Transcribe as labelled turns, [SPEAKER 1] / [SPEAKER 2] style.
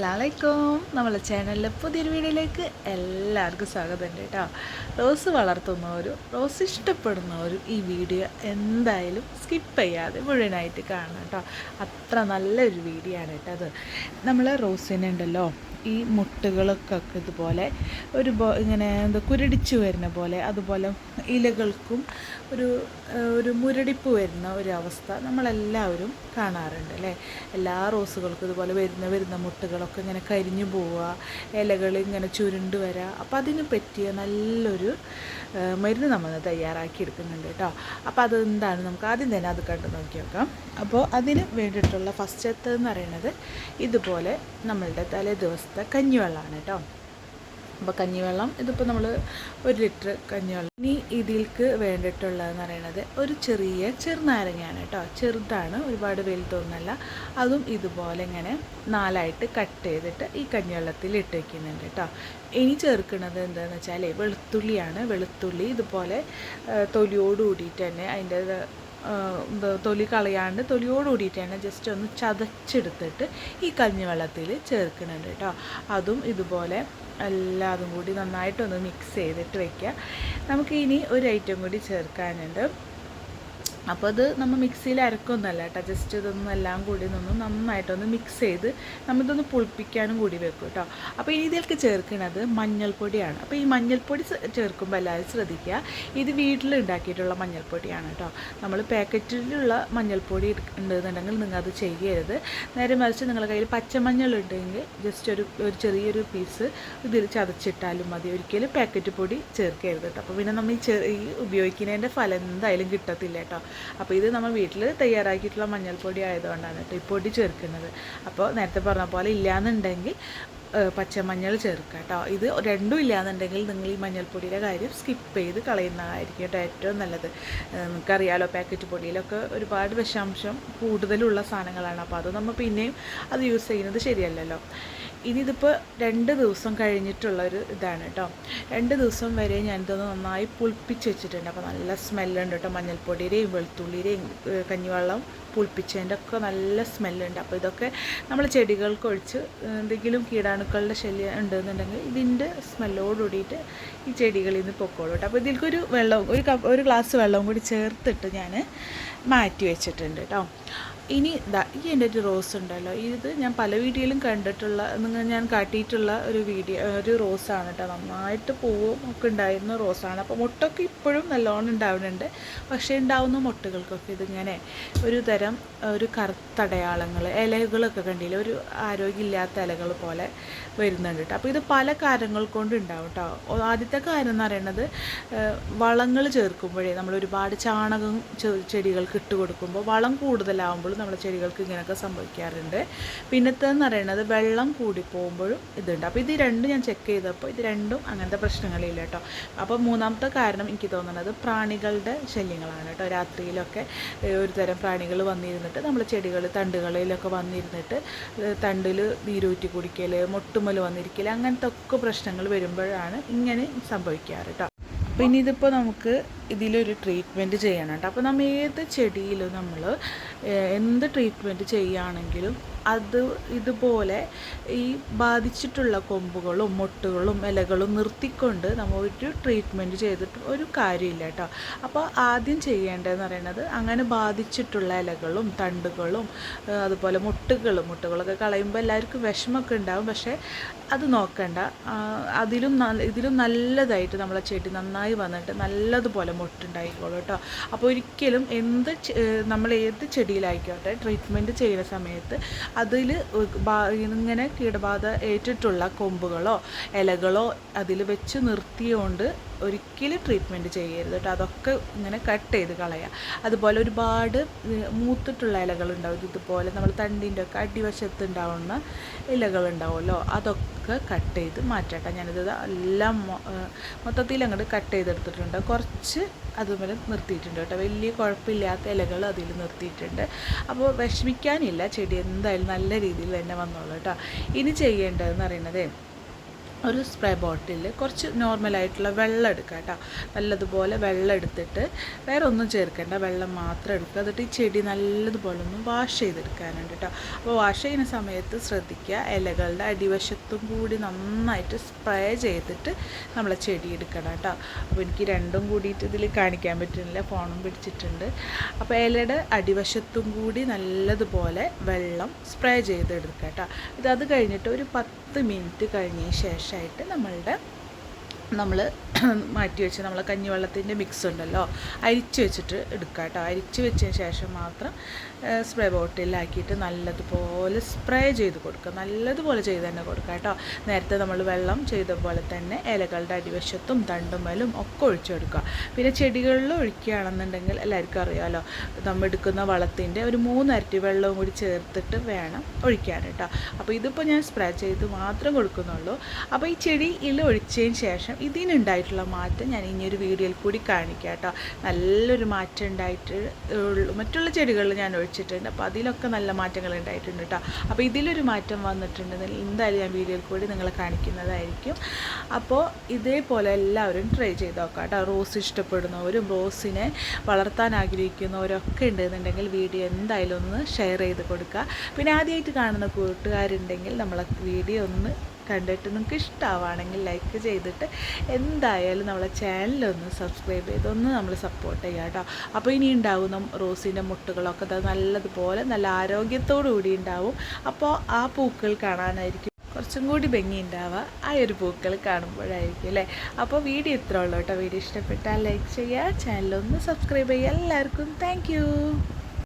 [SPEAKER 1] അസ്ലാമലൈക്കും നമ്മളെ ചാനലിലെ പുതിയൊരു വീഡിയോയിലേക്ക് എല്ലാവർക്കും സ്വാഗതം കേട്ടോ. റോസ് വളർത്തുന്നവരും റോസ് ഇഷ്ടപ്പെടുന്നവരും ഈ വീഡിയോ എന്തായാലും സ്കിപ്പ് ചെയ്യാതെ മുഴുവനായിട്ട് കാണണം കേട്ടോ. അത്ര നല്ലൊരു വീഡിയോ ആണ് കേട്ടോ അത്. നമ്മൾ റോസിനെ ഉണ്ടല്ലോ ഈ മുട്ടുകളൊക്കെ ഇതുപോലെ ഒരു ഇങ്ങനെ എന്താ കുരടിച്ചു വരുന്ന പോലെ അതുപോലെ ഇലകൾക്കും ഒരു ഒരു മുരടിപ്പ് വരുന്ന ഒരു അവസ്ഥ നമ്മളെല്ലാവരും കാണാറുണ്ട് അല്ലേ? എല്ലാ റോസുകൾക്കും ഇതുപോലെ വരുന്ന വരുന്ന മുട്ടുകളൊക്കെ ഇങ്ങനെ കരിഞ്ഞു പോവുക ഇലകൾ ഇങ്ങനെ ചുരുണ്ട് വരിക അപ്പം അതിന് പറ്റിയ നല്ലൊരു മരുന്ന് നമ്മൾ തയ്യാറാക്കി എടുക്കുന്നുണ്ട് കേട്ടോ. അപ്പോൾ അതെന്താണ് നമുക്ക് ആദ്യം തന്നെ അത് കണ്ട് നോക്കി നോക്കാം. അപ്പോൾ അതിന് വേണ്ടിയിട്ടുള്ള ഫസ്റ്റ് എന്ന് പറയുന്നത് ഇതുപോലെ നമ്മളുടെ തലേ ദിവസത്തെ കഞ്ഞിവെള്ളമാണ് കേട്ടോ. അപ്പോൾ കഞ്ഞിവെള്ളം ഇതിപ്പോൾ നമ്മൾ ഒരു ലിറ്റർ കഞ്ഞിവെള്ളം. ഇനി ഇതിൽക്ക് വേണ്ടിയിട്ടുള്ളതെന്ന് പറയുന്നത് ഒരു ചെറിയ ചെറുനാരങ്ങയാണ് കേട്ടോ. ചെറുതാണ് ഒരുപാട് വലുതൊന്നുമല്ല. അതും ഇതുപോലെ ഇങ്ങനെ നാലായിട്ട് കട്ട് ചെയ്തിട്ട് ഈ കഞ്ഞിവെള്ളത്തിൽ ഇട്ട് വയ്ക്കുന്നുണ്ട് കേട്ടോ. ഇനി ചേർക്കുന്നത് എന്താണെന്ന് വെച്ചാൽ വെളുത്തുള്ളിയാണ്. വെളുത്തുള്ളി ഇതുപോലെ തൊലിയോട് കൂടിയിട്ട് തന്നെ അതിന്റെ തൊലി കളയാണ്ട് തൊലിയോട് കൂടിയിട്ടാണ് ജസ്റ്റ് ഒന്ന് ചതച്ചെടുത്തിട്ട് ഈ കഞ്ഞി വെള്ളത്തിൽ ചേർക്കുന്നുണ്ട് കേട്ടോ. അതും ഇതുപോലെ എല്ലാതും കൂടി നന്നായിട്ടൊന്ന് മിക്സ് ചെയ്തിട്ട് വയ്ക്കുക നമുക്ക് ഇനി ഒരു ഐറ്റം കൂടി ചേർക്കാനുണ്ട്. അപ്പോൾ അത് നമ്മൾ മിക്സിയിൽ അരക്കൊന്നുമല്ല കേട്ടോ ജസ്റ്റ് ഇതൊന്നും എല്ലാം കൂടി നിന്ന് നന്നായിട്ടൊന്ന് മിക്സ് ചെയ്ത് നമ്മളിതൊന്ന് പുളിപ്പിക്കാനും കൂടി വെക്കും കേട്ടോ അപ്പോൾ ഇനി ഇതിലേക്ക് ചേർക്കുന്നത് മഞ്ഞൾപ്പൊടിയാണ്. അപ്പോൾ ഈ മഞ്ഞൾപ്പൊടി ചേർക്കുമ്പോൾ എല്ലാവരും ശ്രദ്ധിക്കുക ഇത് വീട്ടിൽ ഉണ്ടാക്കിയിട്ടുള്ള മഞ്ഞൾപ്പൊടിയാണ് കേട്ടോ നമ്മൾ പാക്കറ്റിലുള്ള മഞ്ഞൾപ്പൊടി ഉണ്ടെന്നുണ്ടെങ്കിൽ നിങ്ങൾ അത് ചെയ്യരുത്. നേരെ മറിച്ച് നിങ്ങളുടെ കയ്യിൽ പച്ചമഞ്ഞൾ ഉണ്ടെങ്കിൽ ജസ്റ്റ് ഒരു ഒരു ചെറിയൊരു പീസ് ഇതിൽ ചതച്ചിട്ടാലും മതി. ഒരിക്കലും പാക്കറ്റ് പൊടി ചേർക്കരുത് കേട്ടോ അപ്പോൾ പിന്നെ നമ്മൾ ഈ ചെറിയ ഉപയോഗിക്കുന്നതിന്റെ ഫലം എന്തായാലും കിട്ടത്തില്ല കേട്ടോ അപ്പോൾ ഇത് നമ്മൾ വീട്ടിൽ തയ്യാറാക്കിയിട്ടുള്ള മഞ്ഞൾപ്പൊടി ആയതുകൊണ്ടാണ് കേട്ടോ ഈ പൊടി ചേർക്കുന്നത്. അപ്പോൾ നേരത്തെ പറഞ്ഞ പോലെ ഇല്ലയെന്നുണ്ടെങ്കിൽ പച്ചമഞ്ഞൾ ചേർക്കുക കേട്ടോ ഇത് രണ്ടും ഇല്ലയെന്നുണ്ടെങ്കിൽ നിങ്ങൾ ഈ മഞ്ഞൾപ്പൊടിയുടെ കാര്യം സ്കിപ്പ് ചെയ്ത് കളയുന്നതായിരിക്കും കേട്ടോ ഏറ്റവും നല്ലത്. നിങ്ങൾക്കറിയാലോ പാക്കറ്റ് പൊടിയിലൊക്കെ ഒരുപാട് വിഷാംശം കൂടുതലുള്ള സാധനങ്ങളാണ്. അപ്പോൾ അത് നമ്മൾ പിന്നെയും അത് യൂസ് ചെയ്യുന്നത് ശരിയല്ലല്ലോ. ഇനി ഇതിപ്പോൾ രണ്ട് ദിവസം കഴിഞ്ഞിട്ടുള്ള ഒരു ഇതാണ് കേട്ടോ രണ്ട് ദിവസം വരെ ഞാനിതൊന്ന് നന്നായി പുളിപ്പിച്ച് വെച്ചിട്ടുണ്ട്. അപ്പോൾ നല്ല സ്മെല്ലുണ്ട് കേട്ടോ മഞ്ഞൾപ്പൊടിയുടെയും വെളുത്തുള്ളിയുടെയും കഞ്ഞിവെള്ളം പുളിപ്പിച്ചതിന്റെ ഒക്കെ നല്ല സ്മെല്ലുണ്ട്. അപ്പോൾ ഇതൊക്കെ നമ്മൾ ചെടികൾക്ക് ഒഴിച്ച് എന്തെങ്കിലും കീടാണുക്കളുടെ ശല്യം ഉണ്ടെന്നുണ്ടെങ്കിൽ ഇതിന്റെ സ്മെല്ലോടുകൂടിയിട്ട് ഈ ചെടികളിൽ നിന്ന് പൊക്കോളൂ കേട്ടോ അപ്പോൾ ഇതിൽക്കൊരു വെള്ളം ഒരു ഒരു ഗ്ലാസ് വെള്ളവും കൂടി ചേർത്തിട്ട് ഞാൻ മാറ്റി വെച്ചിട്ടുണ്ട് കേട്ടോ ഇനി ഇതാ ഈ എന്റെ ഒരു റോസ് ഉണ്ടല്ലോ. ഇത് ഞാൻ പല വീഡിയോയിലും കണ്ടിട്ടുള്ള ഞാൻ കാട്ടിയിട്ടുള്ള ഒരു വീഡിയോ ഒരു റോസാണ് കേട്ടോ. നന്നായിട്ട് പൂവും ഒക്കെ ഉണ്ടായിരുന്ന റോസാണ്. അപ്പോൾ മുട്ടൊക്കെ ഇപ്പോഴും നല്ലോണം ഉണ്ടാവുന്നുണ്ട്. പക്ഷേ ഉണ്ടാവുന്ന മുട്ടകൾക്കൊക്കെ ഇതിങ്ങനെ ഒരു തരം ഒരു കറുത്തടയാളങ്ങൾ ഇലകളൊക്കെ കണ്ടില്ല? ഒരു ആരോഗ്യമില്ലാത്ത ഇലകൾ പോലെ വരുന്നുണ്ട് കേട്ടോ. അപ്പോൾ ഇത് പല കാര്യങ്ങൾ കൊണ്ട് ഉണ്ടാവും കേട്ടോ. ആദ്യത്തെ കാര്യം എന്ന് പറയുന്നത് വളങ്ങൾ ചേർക്കുമ്പോഴേ നമ്മൾ ഒരുപാട് ചാണകം ചെടികൾക്ക് ഇട്ട് കൊടുക്കുമ്പോൾ വളം കൂടുതലാവുമ്പോഴും നമ്മുടെ ചെടികൾക്ക് ഇങ്ങനെയൊക്കെ സംഭവിക്കാറുണ്ട്. പിന്നത്തെ എന്ന് പറയുന്നത് വെള്ളം കൂടി പോകുമ്പോഴും ഇതുണ്ട്. അപ്പോൾ ഇത് രണ്ടും ഞാൻ ചെക്ക് ചെയ്തപ്പോൾ ഇത് രണ്ടും അങ്ങനത്തെ പ്രശ്നങ്ങളില്ല കേട്ടോ അപ്പോൾ മൂന്നാമത്തെ കാരണം എനിക്ക് തോന്നുന്നത് പ്രാണികളുടെ ശല്യങ്ങളാണ് കേട്ടോ രാത്രിയിലൊക്കെ ഒരു തരം പ്രാണികൾ വന്നിരുന്നിട്ട് നമ്മൾ ചെടികൾ തണ്ടുകളിലൊക്കെ വന്നിരുന്നിട്ട് തണ്ടിൽ നീരൂറ്റി കുടിക്കൽ മുട്ടുമൽ വന്നിരിക്കൽ അങ്ങനത്തെ ഒക്കെ പ്രശ്നങ്ങൾ വരുമ്പോഴാണ് ഇങ്ങനെ സംഭവിക്കാറ് കേട്ടോ അപ്പോൾ ഇനി ഇതിപ്പോൾ നമുക്ക് ഇതിലൊരു ട്രീറ്റ്മെന്റ് ചെയ്യണം അപ്പോൾ നമ്മൾ ഏത് ചെടിയിലും നമ്മൾ എന്ത് ട്രീറ്റ്മെന്റ് ചെയ്യുകയാണെങ്കിലും അത് ഇതുപോലെ ഈ ബാധിച്ചിട്ടുള്ള കൊമ്പുകളും മുട്ടുകളും ഇലകളും നിർത്തിക്കൊണ്ട് നമ്മൾ ഒരു ട്രീറ്റ്മെന്റ് ചെയ്തിട്ട് ഒരു കാര്യമില്ല കേട്ടോ. അപ്പോൾ ആദ്യം ചെയ്യേണ്ടതെന്ന് പറയുന്നത് അങ്ങനെ ബാധിച്ചിട്ടുള്ള ഇലകളും തണ്ടുകളും അതുപോലെ മുട്ടുകളും മുട്ടുകളൊക്കെ കളയുമ്പോൾ എല്ലാവർക്കും വിഷമമൊക്കെ ഉണ്ടാകും പക്ഷേ അത് നോക്കണ്ട. അതിലും ഇതിലും നല്ലതായിട്ട് നമ്മളെ ചെടി നന്നായി വന്നിട്ട് നല്ലതുപോലെ മുട്ടുണ്ടായിക്കോളൂ കേട്ടോ. അപ്പോൾ ഒരിക്കലും എന്ത് നമ്മൾ ഏത് ചെടിയിലായിക്കോട്ടെ ട്രീറ്റ്മെന്റ് ചെയ്യുന്ന സമയത്ത് അതിൽ ഇങ്ങനെ കീടബാധ ഏറ്റിട്ടുള്ള കൊമ്പുകളോ ഇലകളോ അതിൽ വെച്ച് നിർത്തിയോണ്ട് ഒരിക്കലും ട്രീറ്റ്മെന്റ് ചെയ്യരുത് കേട്ടോ. അതൊക്കെ ഇങ്ങനെ കട്ട് ചെയ്ത് കളയുക അതുപോലെ ഒരുപാട് മൂത്തിട്ടുള്ള ഇലകളുണ്ടാവും. ഇതുപോലെ നമ്മൾ തണ്ടിന്റെ ഒക്കെ അടിവശത്ത് ഉണ്ടാവുന്ന ഇലകളുണ്ടാവുമല്ലോ. അതൊക്കെ കട്ട് ചെയ്ത് മാറ്റട്ടെ. ഞാനിത് എല്ലാം മൊത്തത്തിൽ അങ്ങോട്ട് കട്ട് ചെയ്തെടുത്തിട്ടുണ്ട്. കുറച്ച് അതുപോലെ നിർത്തിയിട്ടുണ്ട് കേട്ടോ. വലിയ കുഴപ്പമില്ലാത്ത ഇലകൾ അതിൽ നിർത്തിയിട്ടുണ്ട്. അപ്പോൾ വിഷമിക്കാനില്ല. ചെടി എന്തായാലും നല്ല രീതിയിൽ തന്നെ വന്നോളൂ കേട്ടോ. ഇനി ചെയ്യേണ്ടതെന്ന് പറയുന്നത് ഒരു സ്പ്രേ ബോട്ടിൽ കുറച്ച് നോർമലായിട്ടുള്ള വെള്ളം എടുക്കുക കേട്ടോ. നല്ലതുപോലെ വെള്ളം എടുത്തിട്ട് വേറെ ഒന്നും ചേർക്കേണ്ട വെള്ളം മാത്രം എടുക്കുക. എന്നിട്ട് ഈ ചെടി നല്ലതുപോലെ ഒന്ന് വാഷ് ചെയ്തെടുക്കാനുണ്ട് കേട്ടോ. അപ്പോൾ വാഷ് ചെയ്യുന്ന സമയത്ത് ശ്രദ്ധിക്കുക ഇലകളുടെ അടിവശത്തും കൂടി നന്നായിട്ട് സ്പ്രേ ചെയ്തിട്ട് നമ്മളെ ചെടി എടുക്കണം കേട്ടോ. അപ്പോൾ എനിക്ക് രണ്ടും കൂടിയിട്ട് ഇതിൽ കാണിക്കാൻ പറ്റുന്നില്ല ഫോണും പിടിച്ചിട്ടുണ്ട്. അപ്പോൾ ഇലയുടെ അടിവശത്തും കൂടി നല്ലതുപോലെ വെള്ളം സ്പ്രേ ചെയ്തെടുക്കുക കേട്ടോ. ഇത് അത് കഴിഞ്ഞിട്ട് ഒരു പത്ത് മിനിറ്റ് കഴിഞ്ഞതിന് ശേഷമായിട്ട് നമ്മളുടെ നമ്മൾ മാറ്റി വെച്ച് നമ്മൾ കഞ്ഞിവെള്ളത്തിന്റെ മിക്സ് ഉണ്ടല്ലോ അരിച്ച് വെച്ചിട്ട് എടുക്കുക കേട്ടോ. അരിച്ച് വെച്ചതിന് ശേഷം മാത്രം സ്പ്രേ ബോട്ടിലാക്കിയിട്ട് നല്ലതുപോലെ സ്പ്രേ ചെയ്ത് കൊടുക്കുക. നല്ലതുപോലെ ചെയ്ത് തന്നെ കൊടുക്കുക കേട്ടോ. നേരത്തെ നമ്മൾ വെള്ളം ചെയ്ത പോലെ തന്നെ ഇലകളുടെ അടിവശത്തും തണ്ടുമലും ഒക്കെ ഒഴിച്ചെടുക്കുക പിന്നെ ചെടികളിൽ ഒഴിക്കുകയാണെന്നുണ്ടെങ്കിൽ എല്ലാവർക്കും അറിയാമല്ലോ നമ്മൾ എടുക്കുന്ന വളത്തിന്റെ ഒരു മൂന്നരട്ടി വെള്ളവും കൂടി ചേർത്തിട്ട് വേണം ഒഴിക്കാൻ കേട്ടോ. അപ്പോൾ ഇതിപ്പോൾ ഞാൻ സ്പ്രേ ചെയ്ത് മാത്രം കൊടുക്കുന്നുള്ളൂ. അപ്പോൾ ഈ ചെടി ചെടിയിൽ ഒഴിച്ചതിന് ശേഷം ഇതിനുണ്ടായിട്ടുള്ള മാറ്റം ഞാൻ ഇനി ഒരു വീഡിയോയിൽ കൂടി കാണിക്കാം കേട്ടോ. നല്ലൊരു മാറ്റം ഉണ്ടായിട്ട് മറ്റുള്ള ചെടികളിൽ ഞാൻ ഒഴിച്ചിട്ടുണ്ട്. അപ്പോൾ അതിലൊക്കെ നല്ല മാറ്റങ്ങൾ ഉണ്ടായിട്ടുണ്ട് കേട്ടോ. അപ്പോൾ ഇതിലൊരു മാറ്റം വന്നിട്ടുണ്ട് എന്തായാലും ഞാൻ വീഡിയോയിൽ കൂടി നിങ്ങളെ കാണിക്കുന്നതായിരിക്കും. അപ്പോൾ ഇതേപോലെ എല്ലാവരും ട്രൈ ചെയ്ത് നോക്കാം കേട്ടോ റോസ് ഇഷ്ടപ്പെടുന്നവരും റോസിനെ വളർത്താൻ ആഗ്രഹിക്കുന്നവരൊക്കെ ഉണ്ടെന്നുണ്ടെങ്കിൽ വീഡിയോ എന്തായാലും ഒന്ന് ഷെയർ ചെയ്ത് കൊടുക്കുക. പിന്നെ ആദ്യമായിട്ട് കാണുന്ന കൂട്ടുകാരുണ്ടെങ്കിൽ നമ്മളെ വീഡിയോ ഒന്ന് കണ്ടിട്ട് നിങ്ങൾക്ക് ഇഷ്ടമാവുകയാണെങ്കിൽ ലൈക്ക് ചെയ്തിട്ട് എന്തായാലും നമ്മളെ ചാനലൊന്ന് സബ്സ്ക്രൈബ് ചെയ്തൊന്ന് നമ്മൾ സപ്പോർട്ട് ചെയ്യുക കേട്ടോ. അപ്പോൾ ഇനി ഉണ്ടാവുന്ന റോസിന്റെ മുട്ടുകളൊക്കെ അത് നല്ലതുപോലെ നല്ല ആരോഗ്യത്തോടു കൂടി ഉണ്ടാവും. അപ്പോൾ ആ പൂക്കൾ കാണാനായിരിക്കും കുറച്ചും കൂടി ഭംഗി ഉണ്ടാവുക ആ ഒരു പൂക്കൾ കാണുമ്പോഴായിരിക്കും അല്ലേ? അപ്പോൾ വീഡിയോ ഇത്ര ഉള്ളൂ കേട്ടോ. വീഡിയോ ഇഷ്ടപ്പെട്ടാൽ ലൈക്ക് ചെയ്യുക ചാനലൊന്ന് സബ്സ്ക്രൈബ് ചെയ്യുക. എല്ലാവർക്കും താങ്ക്